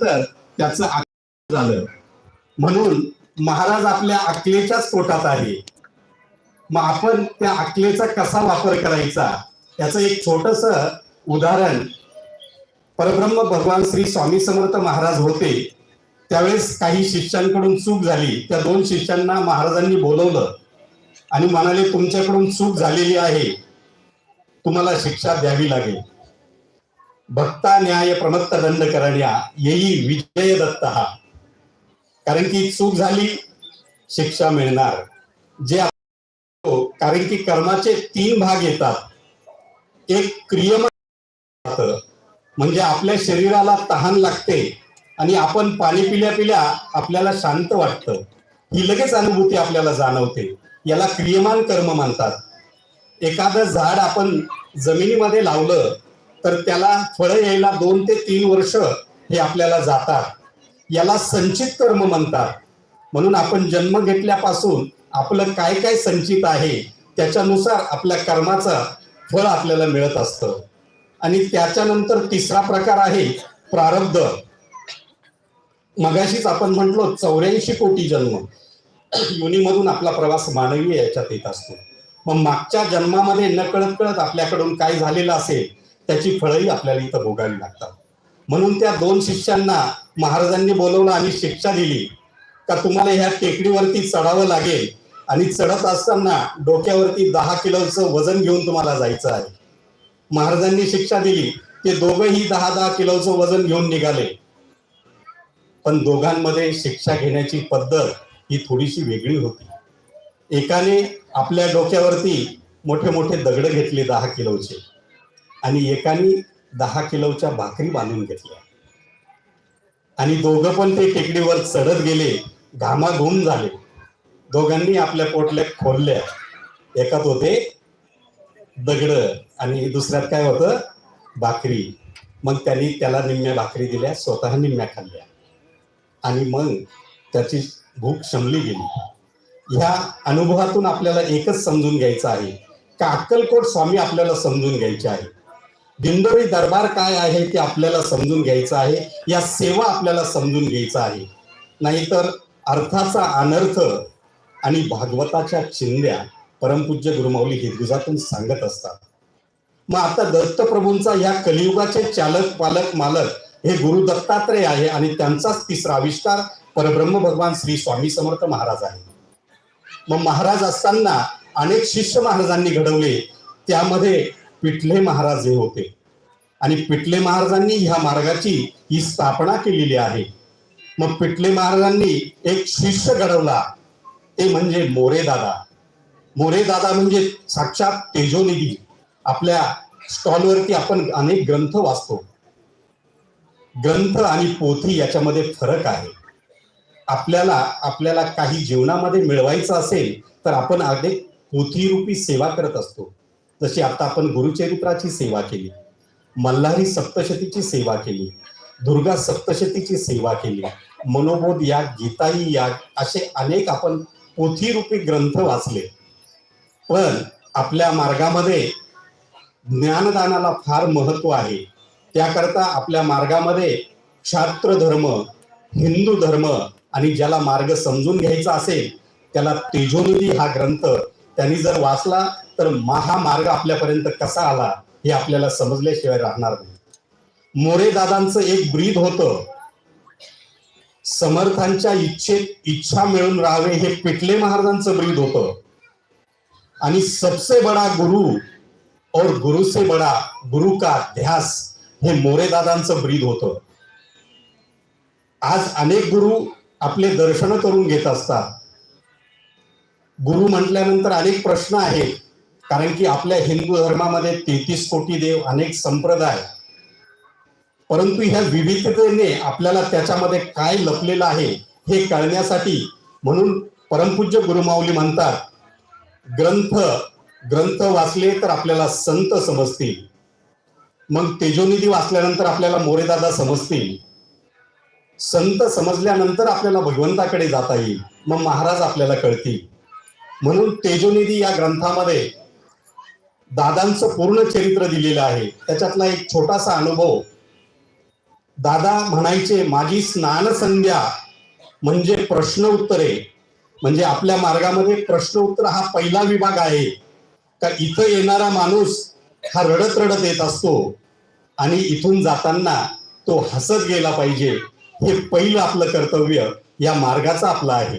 तर त्याचं आकलन झालं. म्हणून महाराज आपल्या आकलेच्याच पोटात आहे. मग आपण त्या आकलेचा कसा वापर करायचा? याचं एक छोटस उदाहरण परब्रह्म भगवान श्री स्वामी समर्थ महाराज होते. त्यावेळेस काही शिष्यांकडून चूक झाली. त्या दोन शिष्यांना महाराजांनी बोलवलं. आणि म्हणाले तुमच्याकडून चूक झालेली आहे. तुम्हाला शिक्षा द्यावी लागेल. भक्ता न्याय प्रमत्त दंड करण्या येई विजय दत्त हा कारण की चूक झाली शिक्षा मिळणार. जे कारण की कर्माचे तीन भाग येतात. एक क्रियमान म्हणजे आपल्या शरीराला तहान लागते आणि आपण पाणी पिल्या पिल्या आपल्याला शांत वाटतं. ही लगेच अनुभूती आपल्याला जाणवते. याला क्रियमान कर्म म्हणतात. एखादं झाड आपण जमिनीमध्ये लावलं तर त्याला फळं यायला दोन ते तीन वर्ष हे आपल्याला जातात. याला संचित कर्म म्हणतात. म्हणून आपण जन्म घेतल्यापासून आपलं काय काय संचित आहे त्याच्यानुसार आपल्या कर्माचं फळ आपल्याला मिळत असतं. आणि त्याच्यानंतर तिसरा प्रकार आहे प्रारब्ध. मगाशीच आपण म्हटलो चौऱ्याऐंशी कोटी जन्म. युनीमधून आपला प्रवास मानवी याच्यात येत असतो. मग मागच्या जन्मामध्ये न कळत कळत आपल्याकडून काय झालेलं असेल त्याची फळंही आपल्याला इथं भोगावी लागतात. म्हणून त्या दोन शिष्यांना महाराजांनी बोलवलं आणि शिक्षा दिली. का तुम्हाला ह्या टेकडीवरती चढावं लागेल? आणि चढत असताना डोक्यावरती दहा किलोचं वजन घेऊन तुम्हाला जायचं आहे. महाराजांनी शिक्षा दिली. ते दोघंही दहा दहा किलोचं वजन घेऊन निघाले. पण दोघांमध्ये शिक्षा घेण्याची पद्धत ही थोडीशी वेगळी होती. एकाने आपल्या डोक्यावरती मोठे मोठे दगड घेतले दहा किलोचे. आणि एकाने दहा किलोच्या भाकरी बांधून घेतल्या. आणि दोघं पण ते टेकडीवर चढत गेले घामाघूम झाले. दोघांनी आपल्या पोटल्या खोलल्या. एकात होते दगड आणि दुसऱ्यात काय होतं? भाकरी. मग त्यांनी त्याला निम्म्या भाकरी दिल्या स्वतः निम्म्या खाल्ल्या. आणि मग त्याची भूक शमली गेली. ह्या अनुभवातून आपल्याला एकच समजून घ्यायचं आहे. का अक्कलकोट स्वामी आपल्याला समजून घ्यायचे आहे दिंडोरी दरबार काय आहे ते आपल्याला समजून घ्यायचं आहे. या सेवा आपल्याला समजून घ्यायचं आहे. नाहीतर अर्थाचा अनर्थ आणि भागवताच्या चिंध्या परमपूज्य गुरुमाऊली हिंदुजातून सांगत असतात. मग आता दत्तप्रभूंचा या कलियुगाचे चालक पालक मालक हे गुरु दत्तात्रय आहे आणि त्यांचाच तिसरा आविष्कार परब्रह्म भगवान श्री स्वामी समर्थ महाराज आहे. मग महाराज असताना अनेक शिष्य महाराजांनी घडवले. त्यामध्ये पिठले महाराज हे होते. आणि पिठले महाराजांनी ह्या मार्गाची ही स्थापना केलेली आहे. मग पिठले महाराजांनी एक शिष्य घडवला. ते म्हणजे मोरे दादा. मोरे दादा म्हणजे साक्षात तेजोनिधी. आपल्या स्टॉलवरती आपण अनेक ग्रंथ वाचतो. ग्रंथ आणि पोथी याच्यामध्ये फरक आहे. आपल्याला आपल्याला काही जीवनामध्ये मिळवायचं असेल तर आपण अनेक पोथीरूपी सेवा करत असतो. जशी आता आपण गुरुचरित्राची सेवा केली मल्हारी सप्तशतीची सेवा केली दुर्गा सप्तशतीची सेवा केली मनोबोध याग गीताई याग असे अनेक आपण पोथीरूपी ग्रंथ वाचले. पण आपल्या मार्गामध्ये ज्ञानदानाला फार महत्त्व आहे. त्याकरता आपल्या मार्गामध्ये क्षात्र धर्म हिंदू धर्म आणि ज्याला मार्ग समजून घ्यायचा असेल त्याला तेजोनिधी हा ग्रंथ त्यांनी जर वाचला तर महामार्ग आपल्यापर्यंत कसा आला हे आपल्याला समजल्याशिवाय राहणार नाही. मोरे दादांचं एक ब्रीद होतं समर्थांच्या इच्छेत इच्छा मिळून राहावे हे पिटले महाराजांचं ब्रीद होतं. आणि सबसे बडा गुरु और गुरु से बडा गुरु का ध्यास हे मोरे दादांचं ब्रीद होतं. आज अनेक गुरु आपले दर्शन करून घेत असतात. गुरु म्हटल्यानंतर अनेक प्रश्न आहेत. कारण की आपल्या हिंदू धर्मामध्ये तेहतीस कोटी देव अनेक संप्रदाय. परंतु ह्या विविधतेने आपल्याला त्याच्यामध्ये काय लपलेलं आहे हे कळण्यासाठी म्हणून परमपूज्य गुरुमाऊली म्हणतात ग्रंथ ग्रंथ वाचले तर आपल्याला संत समजतील. मग तेजोनिधी वाचल्यानंतर आपल्याला मोरेदादा समजतील. संत समजल्यानंतर आपल्याला भगवंताकडे जाता येईल. मग महाराज आपल्याला कळतील. म्हणून तेजोनिधी या ग्रंथामध्ये दादांचं पूर्ण चरित्र दिलेलं आहे. त्याच्यातला एक छोटासा अनुभव. दादा म्हणायचे माझी स्नान संध्या म्हणजे प्रश्न उत्तरे. म्हणजे आपल्या मार्गामध्ये प्रश्न उत्तर हा पहिला विभाग आहे. का इथं येणारा माणूस हा रडत रडत येत असतो आणि इथून जाताना तो हसत गेला पाहिजे. हे पहिलं आपलं कर्तव्य या मार्गाचा आपला आहे.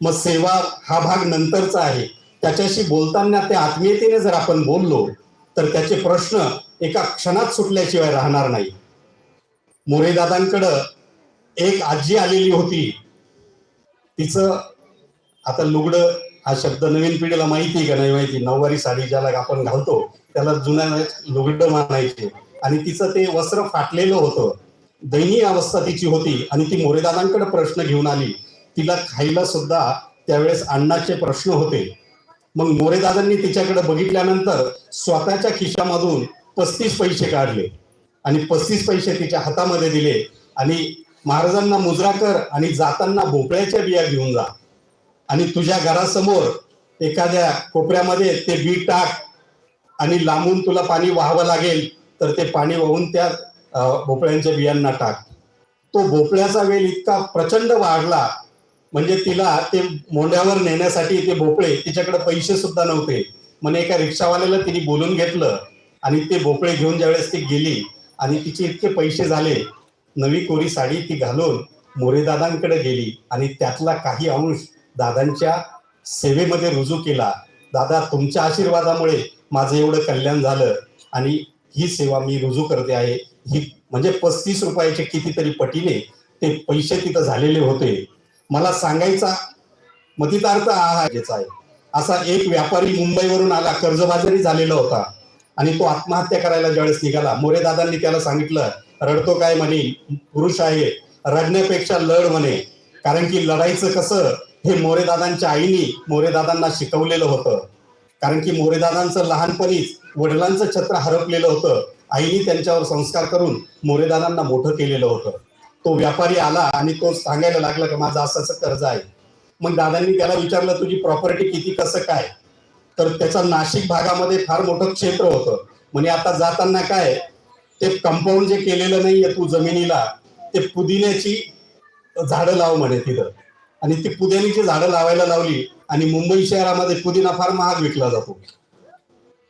मग सेवा हा भाग नंतरचा आहे. त्याच्याशी बोलताना त्या आत्मीयतेने जर आपण बोललो तर त्याचे प्रश्न एका क्षणात सुटल्याशिवाय राहणार नाही. मोरेदादांकडं एक आजी आलेली होती. तिचं आता लुगडं हा शब्द नवीन पिढीला माहिती का नाही माहिती? नऊवारी साडी ज्याला आपण घालतो त्याला जुन्या लुगडं मानायचे. आणि तिचं ते वस्त्र फाटलेलं होतं. दयनीय अवस्था तिची होती आणि ती मोरेदादांकडे प्रश्न घेऊन आली. तिला खायला सुद्धा त्यावेळेस अण्णाचे प्रश्न होते. मग मोरेदादांनी तिच्याकडे बघितल्यानंतर स्वतःच्या खिशामधून पस्तीस पैसे काढले आणि पस्तीस पैसे तिच्या हातामध्ये दिले आणि महाराजांना मुजरा कर आणि जाताना भोपळ्याच्या बिया घेऊन जा. आणि तुझ्या घरासमोर एखाद्या कोपऱ्यामध्ये ते बी टाक आणि लांबून तुला पाणी वाहावं लागेल तर ते पाणी वाहून त्या भोपळ्यांच्या बियांना टाक. तो भोपळ्याचा वेल इतका प्रचंड वाढला म्हणजे तिला ते मोंड्यावर नेण्यासाठी ते भोपळे तिच्याकडे पैसे सुद्धा नव्हते. म्हणे एका रिक्षावाल्याला तिने बोलून घेतलं आणि ते भोपळे घेऊन ज्यावेळेस ती गेली आणि तिचे इतके पैसे झाले नवी कोरी साडी ती घालून मोरेदादांकडे गेली आणि त्यातला काही अंश दादांच्या सेवेमध्ये रुजू केला. दादा तुमच्या आशीर्वादामुळे माझं एवढं कल्याण झालं आणि ही सेवा मी रुजू करते आहे. ही म्हणजे पस्तीस रुपयाचे कितीतरी पटीने ते पैसे तिथं झालेले होते. मला सांगायचा मतितार्थ हा आहे. असा एक व्यापारी मुंबईवरून आला कर्जबाजारी झालेला होता आणि तो आत्महत्या करायला ज्यावेळेस निघाला मोरे दादांनी त्याला सांगितलं रडतो काय म्हणे पुरुष आहे रडण्यापेक्षा लढ म्हणे कारण की लढायचं कसं हे मोरेदादांच्या आईनी मोरेदादांना शिकवलेलं होतं. कारण की मोरेदादांचं लहानपणीच वडिलांचं छत्र हरपलेलं होतं आईनी त्यांच्यावर संस्कार करून मोरेदादांना मोठं केलेलं होतं. तो व्यापारी आला आणि तो सांगायला लागला की माझं असं असं कर्ज आहे. मग दादांनी त्याला विचारलं तुझी प्रॉपर्टी किती कसं काय? तर त्याचा नाशिक भागामध्ये फार मोठं क्षेत्र होतं. म्हणजे आता जाताना काय ते कंपाऊंड जे केलेलं नाहीये तू जमिनीला ते पुदिन्याची झाडं लाव म्हणे तिथं. आणि ती पुदिन्याची झाडं लावायला लावली आणि मुंबई शहरामध्ये पुदिना फार महाग विकला जातो.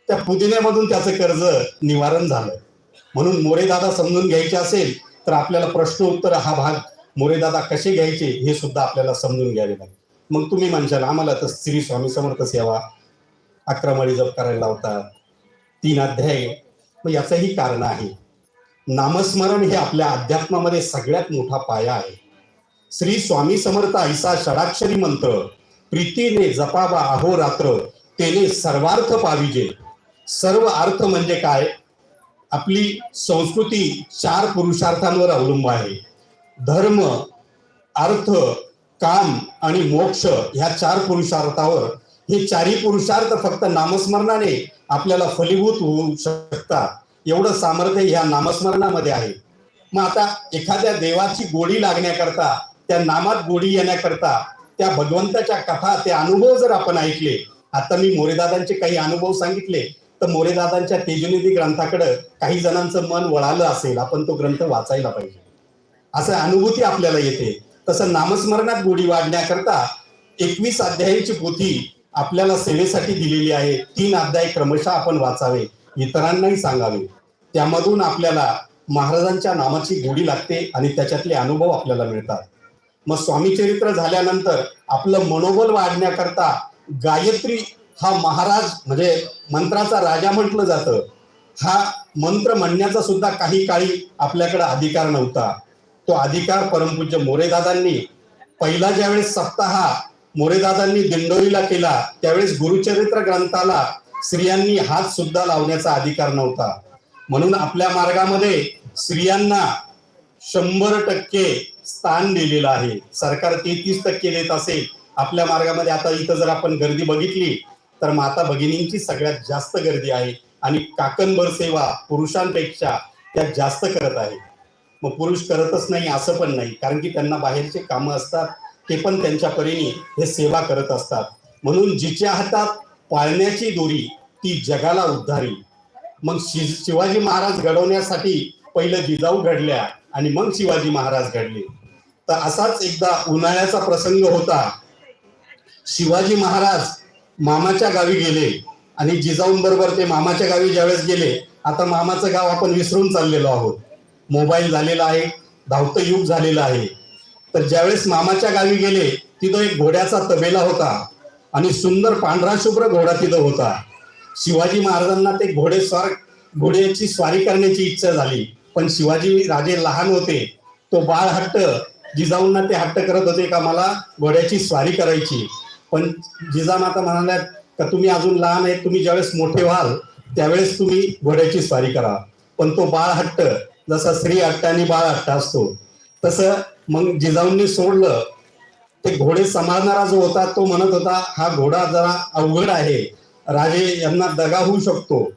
त्या पुदिन्यामधून त्याचं कर्ज निवारण झालं. म्हणून मोरेदादा समजून घ्यायचे असेल तर आपल्याला प्रश्न उत्तर हा भाग मोरेदादा कसे घ्यायचे हे सुद्धा आपल्याला समजून घ्यावे लागेल. मग तुम्ही म्हणशाल आम्हाला तर श्री स्वामी समर्थ सेवा अक्रमळी जप करायला लावतात तीन अध्याय मग याचंही कारण आहे. नामस्मरण हे आपल्या अध्यात्मामध्ये सगळ्यात मोठा पाया आहे. श्री स्वामी समर्थ ऐसा षडाक्षरी मंत्र प्रीतीने जपावा अहोरात्र तेने सर्वार्थ पाविजे. सर्व अर्थ म्हणजे काय? आपली संस्कृती चार पुरुषार्थांवर अवलंबून आहे. धर्म अर्थ काम आणि मोक्ष ह्या चार पुरुषार्थावर. हे चारही पुरुषार्थ फक्त नामस्मरणाने आपल्याला फलीभूत होऊ शकतात. एवढं सामर्थ्य ह्या नामस्मरणामध्ये आहे. मग आता एखाद्या देवाची गोडी लागण्याकरता त्या नामात गोडी येण्याकरता त्या भगवंताच्या कथा ते अनुभव जर आपण ऐकले आता मी मोरेदादांचे काही अनुभव सांगितले तर मोरेदादांच्या तेजनिधी ग्रंथाकडे काही जणांचं मन वळालं असेल आपण तो ग्रंथ वाचायला पाहिजे. असं अनुभूती आपल्याला येते. तसं नामस्मरणात गोडी वाढण्याकरता एकवीस अध्यायांची पोथी आपल्याला सेवेसाठी दिलेली आहे. तीन अध्याय क्रमशः आपण वाचावे इतरांनाही सांगावे. त्यामधून आपल्याला महाराजांच्या नामाची गोडी लागते आणि त्याच्यातले अनुभव आपल्याला मिळतात. मग स्वामी चरित्र झाल्यानंतर आपलं मनोबल वाढण्याकरता गायत्री हा महाराज म्हणजे मंत्राचा राजा म्हटलं जातं. हा मंत्र म्हणण्याचा सुद्धा काही काळी आपल्याकडे अधिकार नव्हता. तो अधिकार परमपूज्य मोरेदादांनी पहिला ज्यावेळेस सप्ताह मोरेदादांनी दिंडोरीला केला त्यावेळेस गुरुचरित्र ग्रंथाला स्त्रियांनी हात सुद्धा लावण्याचा अधिकार नव्हता. म्हणून आपल्या मार्गामध्ये स्त्रियांना शंभर टक्के स्थान दिलेलं आहे. सरकार तेहतीस टक्के देत असेल. आपल्या मार्गामध्ये आता इथं जर आपण गर्दी बघितली तर माता भगिनींची सगळ्यात जास्त गर्दी आहे आणि काकणभर सेवा पुरुषांपेक्षा त्या जास्त करत आहे. मग पुरुष करतच नाही असं पण नाही. कारण की त्यांना बाहेरचे कामं असतात ते पण त्यांच्या परीने हे सेवा करत असतात. म्हणून जिच्या हातात पाळण्याची दोरी ती जगाला उद्धारी. मग शि शिवाजी महाराज घडवण्यासाठी पहिलं जिजाऊ घडल्या आणि मग शिवाजी महाराज घडले. तर असाच एकदा उन्हाळ्याचा प्रसंग होता. शिवाजी महाराज मामाच्या गावी गेले आणि जिजाऊंबरोबर ते मामाच्या गावी ज्यावेळेस गेले आता मामाचं गाव आपण विसरून चाललेलो आहोत. मोबाईल झालेला आहे धावतं युग झालेलं आहे. तर ज्यावेळेस मामाच्या गावी गेले तिथं एक घोड्याचा तबेला होता आणि सुंदर पांढरा शुभ्र घोडा तिथं होता. शिवाजी महाराजांना ते घोडेस्वार घोड्याची स्वारी करण्याची इच्छा झाली. पण शिवाजी राजे लहान होते तो बाळ हट्ट जिजाऊंना ते हट्ट करत होते का मला घोड्याची स्वारी करायची. पण जिजामाता म्हणाल्या का तुम्ही अजून लहान आहे तुम्ही ज्यावेळेस मोठे व्हाल त्यावेळेस तुम्ही घोड्याची स्वारी करा. पण तो बाळ हट्ट जसा स्त्री हट्ट आणि बाळ हट्ट असतो तसं मग जिजाऊंनी सोडलं. ते घोडे सांभाळणारा जो होता तो म्हणत होता हा घोडा जरा अवघड आहे राजे यांना दगा होऊ शकतो.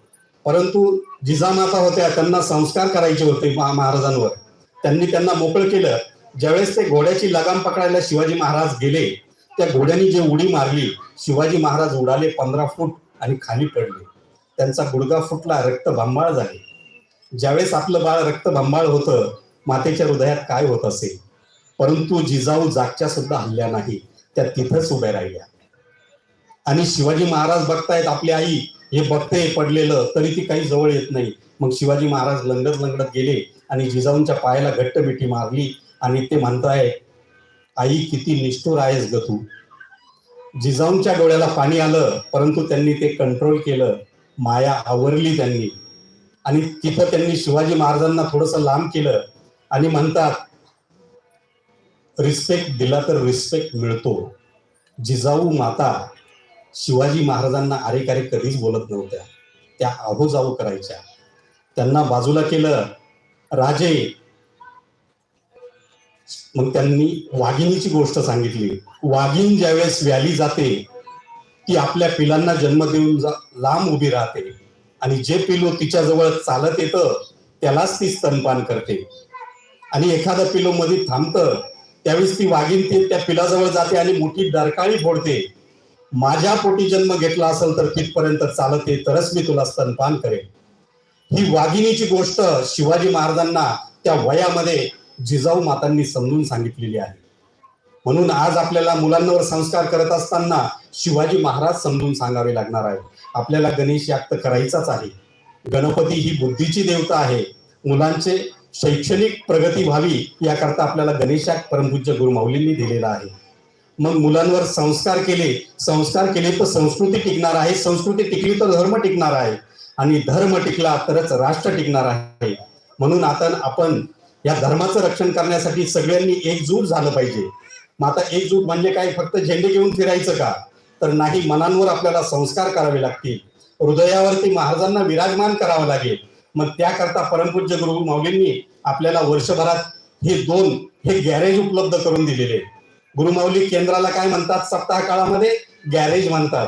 परंतु जिजामाता होत्या त्यांना संस्कार करायचे होते महा- महाराजांवर. त्यांनी त्यांना मोकळं केलं. ज्यावेळेस ते घोड्याची लगाम पकडायला शिवाजी महाराज गेले त्या घोड्यांनी जे उडी मारली शिवाजी महाराज उडाले पंधरा फूट आणि खाली पडले. त्यांचा गुडगा फुटला रक्त भांबाळ झाले. ज्यावेळेस आपलं बाळ रक्त भांबाळ होतं मातेच्या हृदयात काय होत असेल? परंतु जिजाऊ जागच्या सुद्धा हल्ल्या नाही त्या तिथंच उभ्या राहिल्या. आणि शिवाजी महाराज बघतायत आपली आई हे बघते पडलेलं तरी ती काही जवळ येत नाही. मग शिवाजी महाराज लंगडत लंगडत गेले आणि जिजाऊंच्या पायाला घट्ट मिठी मारली आणि ते म्हणताय आई किती निष्ठुर आहेस ग तू. जिजाऊंच्या डोळ्याला पाणी आलं परंतु त्यांनी ते कंट्रोल केलं. माया आवरली त्यांनी. आणि तिथं त्यांनी शिवाजी महाराजांना थोडस लांब केलं. आणि म्हणतात रिस्पेक्ट दिला तर रिस्पेक्ट मिळतो. जिजाऊ माता शिवाजी महाराजांना अरेकारे कधीच बोलत नव्हत्या. त्या अहो जाऊ करायच्या. त्यांना बाजूला केलं. राजे मग त्यांनी वाघिणीची गोष्ट सांगितली. वाघीण ज्यावेळेस व्याली जाते ती आपल्या पिलांना जन्म देऊन लांब उभी राहते. आणि जे पिलू तिच्याजवळ चालत येतं त्यालाच ती स्तनपान करते. आणि एखादं पिलू मध्ये थांबतं त्यावेळेस ती वाघीण ते त्या पिलाजवळ जाते आणि मोठी डरकाळी फोडते. माझ्या पोटी जन्म घेतला असेल तर तिथपर्यंत चालत ये तरच मी तुला स्तनपान करेन. ही वाघिणीची गोष्ट शिवाजी महाराजांना त्या वयामध्ये जिजाऊ मातांनी समजून सांगितलेली आहे. म्हणून आज आपल्याला मुलांवर संस्कार करत असताना शिवाजी महाराज समजून सांगावे लागणार आहे आपल्याला गणेश याक्त करायचाच आहे. गणपती ही बुद्धीची देवता आहे. मुलांचे शैक्षणिक प्रगती व्हावी याकरता आपल्याला गणेशाक परमपूज्य गुरुमाऊलींनी दिलेला आहे. मग मुलांवर संस्कार केले संस्कार केले तर संस्कृती टिकणार आहे संस्कृती टिकली तर धर्म टिकणार आहे. आणि धर्म टिकला तरच राष्ट्र टिकणार आहे. म्हणून आता आपण या धर्माचं रक्षण करण्यासाठी सगळ्यांनी एकजूट झालं पाहिजे. मग आता एकजूट म्हणजे काय? फक्त झेंडे घेऊन फिरायचं का? तर नाही मनांवर आपल्याला संस्कार करावे लागतील. हृदयावरती महाराजांना विराजमान करावं लागेल. मग त्याकरता परमपूज्य गुरु माऊलींनी आपल्याला वर्षभरात हे दोन हे गॅरेज उपलब्ध करून दिलेले. गुरुमाऊली केंद्राला काय म्हणतात? सप्ताह काळामध्ये गॅरेज म्हणतात.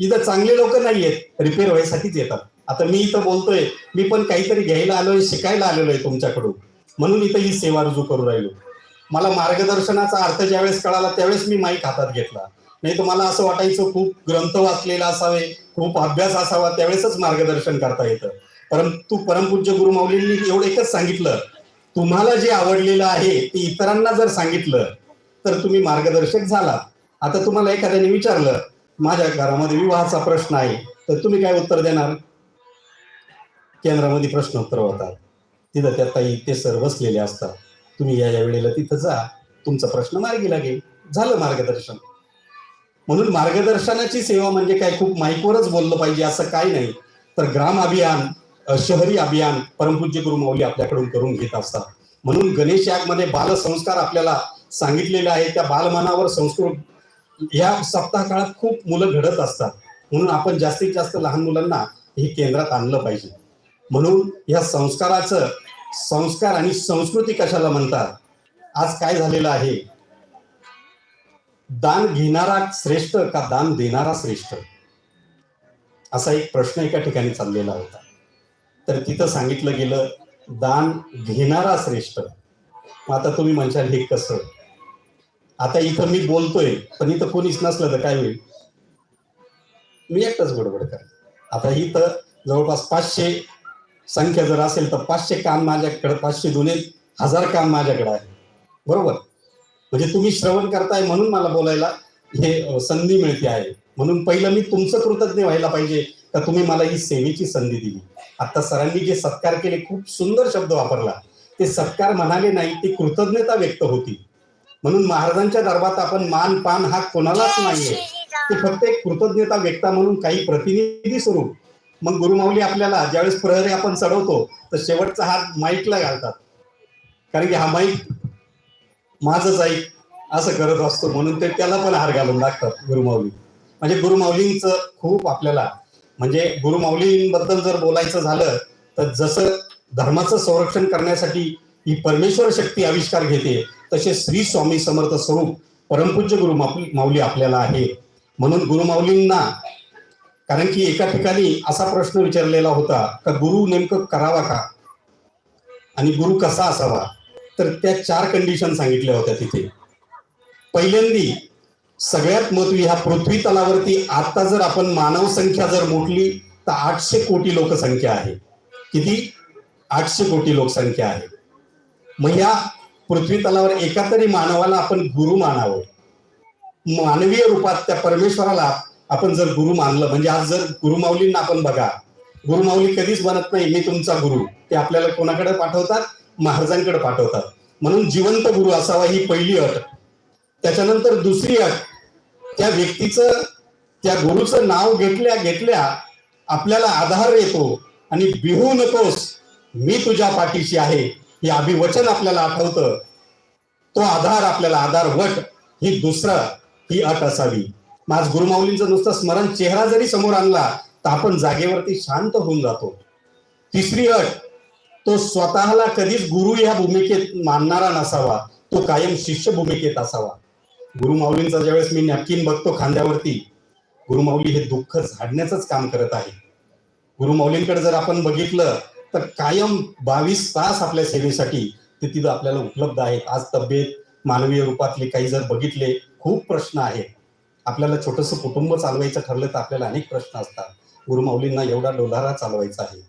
इथं चांगले लोक नाही आहेत रिपेअर व्हायसाठीच येतात. आता मी इथं बोलतोय मी पण काहीतरी घ्यायला आलोय शिकायला आलेलो आहे तुमच्याकडून. म्हणून इथं ही सेवा रुजू करू राहिलो. मला मार्गदर्शनाचा अर्थ ज्यावेळेस कळाला त्यावेळेस मी माईक हातात घेतला. नाही तर मला असं वाटायचं खूप ग्रंथ वाचलेला असावे खूप अभ्यास असावा त्यावेळेसच मार्गदर्शन करता येतं. परंतु परमपूज्य गुरु माऊलींनी एवढं एकच सांगितलं. तुम्हाला जे आवडलेलं आहे ते इतरांना जर सांगितलं तर तुम्ही मार्गदर्शक झाला आता तुम्हाला एखाद्याने विचारलं माझ्या घरामध्ये विवाहाचा प्रश्न आहे तर तुम्ही काय उत्तर देणार? केंद्रामध्ये प्रश्नोत्तर होतात. तिथं त्या ताई ते सर असतात. तुम्ही या या वेळेला तिथं जा. तुमचा प्रश्न मार्गी लागेल. झालं मार्गदर्शन. म्हणून मार्गदर्शनाची सेवा म्हणजे काय? खूप माईकवरच बोललं पाहिजे असं काही नाही. तर ग्राम अभियान शहरी अभियान परमपूज्य गुरु माऊली आपल्याकडून करून घेत असतात. म्हणून गणेश यागमध्ये बालसंस्कार आपल्याला सांगितलेले आहे. त्या बालमनावर संस्कृत या सप्ताह काळात खूप मुलं घडत असतात. म्हणून आपण जास्तीत जास्त लहान मुलांना हे केंद्रात आणलं पाहिजे. म्हणून या संस्काराचं संस्कार आणि संस्कृती कशाला म्हणतात? आज काय झालेलं आहे? दान घेणारा श्रेष्ठ का दान देणारा श्रेष्ठ? असा एक प्रश्न एका ठिकाणी चाललेला होता. तर तिथं सांगितलं गेलं दान घेणारा श्रेष्ठ. मग आता तुम्ही म्हणशाल हे कसं? आता इथं मी बोलतोय पण इथं कोणीच नसलं तर काय होईल? मी एकटाच गडबड कर आता इथं जवळपास पाचशे संख्या जर असेल तर पाचशे कान माझ्याकडे पाचशे जुने हजार काम माझ्याकडे आहे. बरोबर? म्हणजे तुम्ही श्रवण करताय म्हणून मला बोलायला हे संधी मिळते आहे. म्हणून पहिलं मी तुमचं कृतज्ञ व्हायला पाहिजे का तुम्ही मला ही सेवेची संधी दिली? आता सरांनी जे सत्कार केले खूप सुंदर शब्द वापरला. ते सत्कार म्हणाले नाही ती कृतज्ञता व्यक्त होती. म्हणून महाराजांच्या दरबारात आपण मान पान हा कोणालाच नाहीये. ते फक्त एक कृतज्ञता व्यक्ता म्हणून काही प्रतिनिधी स्वरूप मग गुरुमाऊली आपल्याला ज्यावेळेस प्रहरी आपण चढवतो तर शेवटचा हात माईकला घालतात. कारण की हा माईक माझंच ऐक असं करत असतो. म्हणून ते त्याला पण हार घालून लागतात गुरुमाऊली म्हणजे गुरुमाऊलींचं खूप आपल्याला म्हणजे गुरुमाऊलींबद्दल जर बोलायचं झालं तर जसं धर्माचं संरक्षण करण्यासाठी ही परमेश्वर शक्ती आविष्कार घेते तसे श्री स्वामी समर्थ स्वरूप परमपूज्य गुरु माऊली आपल्याला आहे. म्हणून गुरुमाऊलींना कारण की एका ठिकाणी असा प्रश्न विचारलेला होता का गुरु नेमकं करावा का? आणि गुरु कसा असावा? तर त्या चार कंडिशन सांगितल्या होत्या तिथे. पहिल्यांदी सगळ्यात महत्वी ह्या पृथ्वी तलावरती आता जर आपण मानव संख्या जर मोठली तर आठशे कोटी लोकसंख्या आहे. किती? आठशे कोटी लोकसंख्या आहे. मग ह्या पृथ्वी तलावर एका तरी मानवाला आपण गुरु मानावं. मानवीय रूपात त्या परमेश्वराला आपण जर गुरु मानलं म्हणजे आज जर गुरुमाऊलींना आपण बघा गुरुमाऊली कधीच बनत नाही मी तुमचा गुरु. ते आपल्याला कोणाकडे पाठवतात? महाराजांकडे पाठवतात. म्हणून जिवंत गुरु असावा ही पहिली अट. त्याच्यानंतर दुसरी अट त्या व्यक्तीचं त्या गुरुचं नाव घेतल्या घेतल्या आपल्याला आधार येतो आणि बिहू नकोस मी तुझ्या पाठीशी आहे हे अभिवचन आपल्याला आठवतं. तो आधार आपल्याला आधार वट ही दुसरं ही अट असावी. माझ गुरुमाऊलींचं नुसतं स्मरण चेहरा जरी समोर आणला तर आपण जागेवरती शांत होऊन जातो. तिसरी अट तो स्वतःला कधीच गुरु या भूमिकेत मानणारा नसावा. तो कायम शिष्य भूमिकेत असावा. गुरुमाऊलींचा ज्यावेळेस मी नक्कीन बघतो खांद्यावरती गुरुमाऊली हे दुःख झाडण्याचंच काम करत आहे. गुरुमाऊलींकडे जर आपण बघितलं तर कायम बावीस तास आपल्या सेवेसाठी ते तिथं आपल्याला उपलब्ध आहेत. आज तब्येत मानवीय रूपातले काही जर बघितले खूप प्रश्न आहेत. आपल्याला छोटंसं कुटुंब चालवायचं ठरलं तर आपल्याला अनेक प्रश्न असतात. गुरुमाऊलींना एवढा डोलारा चालवायचा आहे.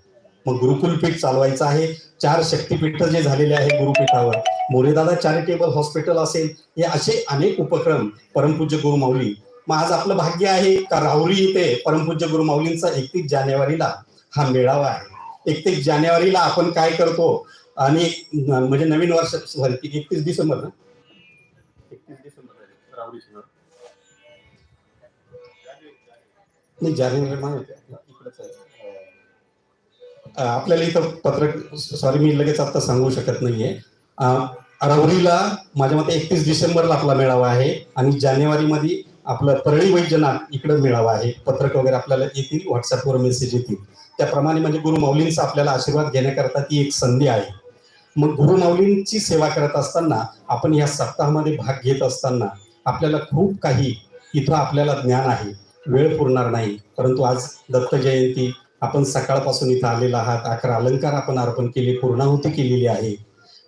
मग गुरुकुलपीठ चालवायचं आहे. चार शक्तीपीठ जे झालेले आहे गुरुपीठावर. मोरेदादा चॅरिटेबल हॉस्पिटल असेल हे असे अनेक उपक्रम परमपूज्य गुरुमाऊली. मग आज आपलं भाग्य आहे का राहुरी इथे परमपूज्य गुरुमाऊलींचा एकतीस जानेवारीला हा मेळावा आहे. एकतीस जानेवारीला आपण काय करतो? आणि म्हणजे नवीन वर्ष सॉरी एकतीस डिसेंबर ना? एकतीस डिसेंबर राहुरी नाही जानेवारी निर्माण होते आहे. आपल्याला इथं पत्रक सॉरी मी लगेच आता सांगू शकत नाहीये. अं, माझ्या मते एकतीस डिसेंबरला आपला मेळावा आहे आणि जानेवारीमध्ये आपलं परळी वैद्यनाथ इकडं मेळावा आहे. पत्रक वगैरे आपल्याला येतील व्हॉट्सअपवर मेसेज येतील. त्याप्रमाणे म्हणजे गुरु माऊलींचा आपल्याला आशीर्वाद घेण्याकरता ती एक संधी आहे. मग गुरु माऊलींची सेवा करत असताना आपण या सप्ताहामध्ये भाग घेत असताना आपल्याला खूप काही इथं आपल्याला ज्ञान आहे. वेळ पुरणार नाही. परंतु आज दत्त जयंती आपण सकाळपासून इथं आलेला आहात. अकरा अलंकार आपण अर्पण केले पूर्णाहुती केलेली आहे.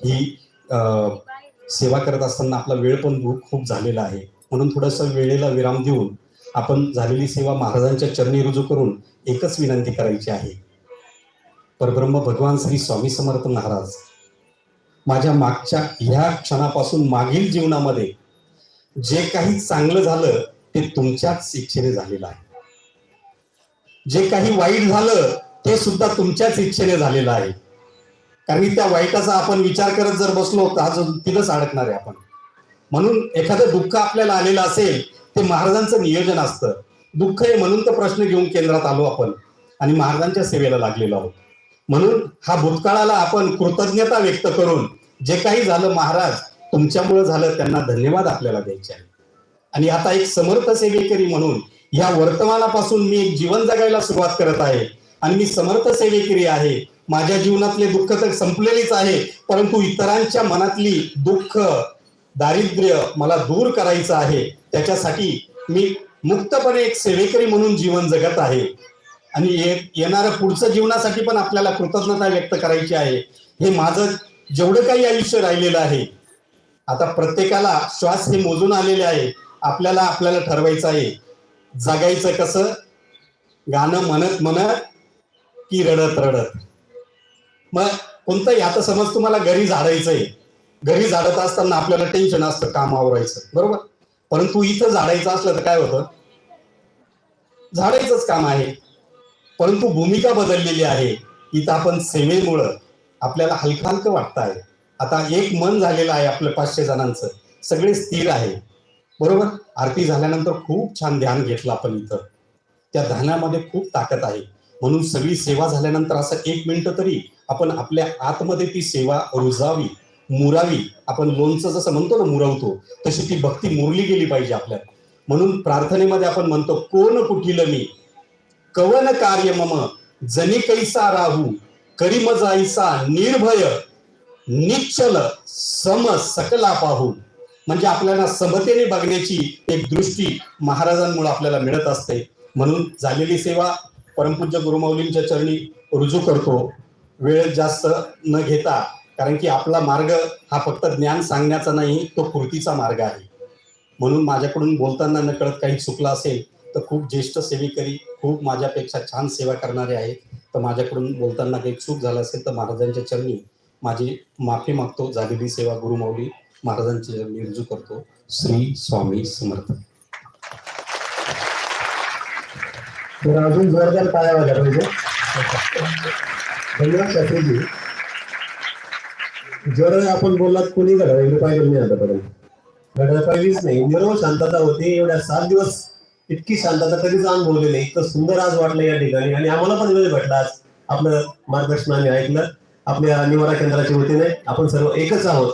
ही सेवा करत असताना आपला वेळ पण खूप झालेला आहे. म्हणून थोडंसं वेळेला विराम देऊन आपण झालेली सेवा महाराजांच्या चरणी रुजू करून एकच विनंती करायची आहे. परब्रह्म भगवान श्री स्वामी समर्थ महाराज माझ्या मागच्या ह्या क्षणापासून मागील जीवनामध्ये जे काही चांगलं झालं ते तुमच्याच इच्छेने झालेलं आहे. जे काही वाईट झालं ते सुद्धा तुमच्याच इच्छेने झालेलं आहे. कारण त्या वाईटाचा आपण विचार करत जर बसलो तर आज तिथंच अडकणार आहे आपण. म्हणून एखादं दुःख आपल्याला आलेलं असेल ते महाराजांचं नियोजन असतं. दुःख आहे म्हणून तर प्रश्न घेऊन केंद्रात आलो आपण. आणि महाराजांच्या सेवेला लागलेलो आहोत. म्हणून हा भूतकाळाला आपण कृतज्ञता व्यक्त करून जे काही झालं महाराज तुमच्यामुळे झालं त्यांना धन्यवाद आपल्याला द्यायचे आहे आणि आता एक समर्थ सेवेकरी म्हणून या वर्तमानापासून मी एक जीवन जगायला सुरुवात करत आहे. आणि मी समर्थ सेवेकरी आहे. माझ्या जीवनातले दुःख तर संपलेलीच आहे. परंतु इतरांच्या मनातली दुःख दारिद्र्य मला दूर करायचं आहे. त्याच्यासाठी मी मुक्तपणे एक सेवेकरी म्हणून जीवन जगत आहे. आणि ये- पुढचं जीवनासाठी पण आपल्याला कृतज्ञता व्यक्त करायची आहे. हे माझं जेवढं काही आयुष्य राहिलेलं आहे. आता प्रत्येकाला श्वास हे मोजून आलेले आहे. आपल्याला आपल्याला ठरवायचं आहे. जगायचं कसं? गाणं म्हणत म्हणत की रडत रडत. मग कोणतंही आता समज तुम्हाला घरी झाडायचंय. घरी झाडत असताना आपल्याला टेन्शन असतं काम आवरायचं बरोबर? परंतु इथं झाडायचं असलं तर काय होतं? झाडायचंच काम आहे. परंतु भूमिका बदललेली आहे. इथं आपण सेवेमुळं आपल्याला हलकं हलकं वाटतं आहे आता एक मन झालेलं आहे आपलं पाचशे जणांचं. सगळे स्थिर आहे. बरोबर? आरती झाल्यानंतर खूप छान ध्यान घेतलं आपण इथं. त्या ध्यानामध्ये खूप ताकद आहे. म्हणून सगळी सेवा झाल्यानंतर असं एक मिनिट तरी आपण आपल्या आतमध्ये ती सेवा रुजावी मुरावी आपण लोणचं जसं म्हणतो ना मुरवतो तशी ती भक्ती मुरली गेली पाहिजे आपल्यात म्हणून प्रार्थनेमध्ये आपण म्हणतो कोण कुठील मी? कवन कार्य मम? जनी कैसा राहू? करी मजाईसा निर्भय? निश्चल सम सकला पाहू? म्हणजे आपल्याला समतेने बघण्याची एक दृष्टी महाराजांमुळे आपल्याला मिळत असते. म्हणून झालेली सेवा परमपूज्य गुरुमाऊलींच्या चरणी रुजू करतो. वेळ जास्त न घेता कारण की आपला मार्ग हा फक्त ज्ञान सांगण्याचा नाही तो कृतीचा मार्ग आहे. म्हणून माझ्याकडून बोलताना नकळत काही चुकलं असेल तर खूप ज्येष्ठ सेवेकरी खूप माझ्यापेक्षा छान सेवा करणारे आहेत. तर माझ्याकडून बोलताना काही चूक झालं असेल तर महाराजांच्या चरणी माझी माफी मागतो. झालेली सेवा गुरुमाऊली महाराजांचे मी रुजू करतो. श्री स्वामी समर्थ. तर अजून जोरदार पाया वाजला पाहिजे. धन्यवाद शास्त्रीजी. जर आपण बोललात कोणी घडवायला पाहिजे नाही आतापर्यंत. घडायला पाहिजेच नाही. निरव शांतता होती. एवढ्या सात दिवस इतकी शांतता कधीच अनुभवलेली नाही. इतकं सुंदर आज वाटलं या ठिकाणी. आणि आम्हाला पण वेळ भेटला आज. आपलं मार्गदर्शन ऐकलं. आपल्या निवारा केंद्राच्या वतीने आपण सर्व एकच आहोत.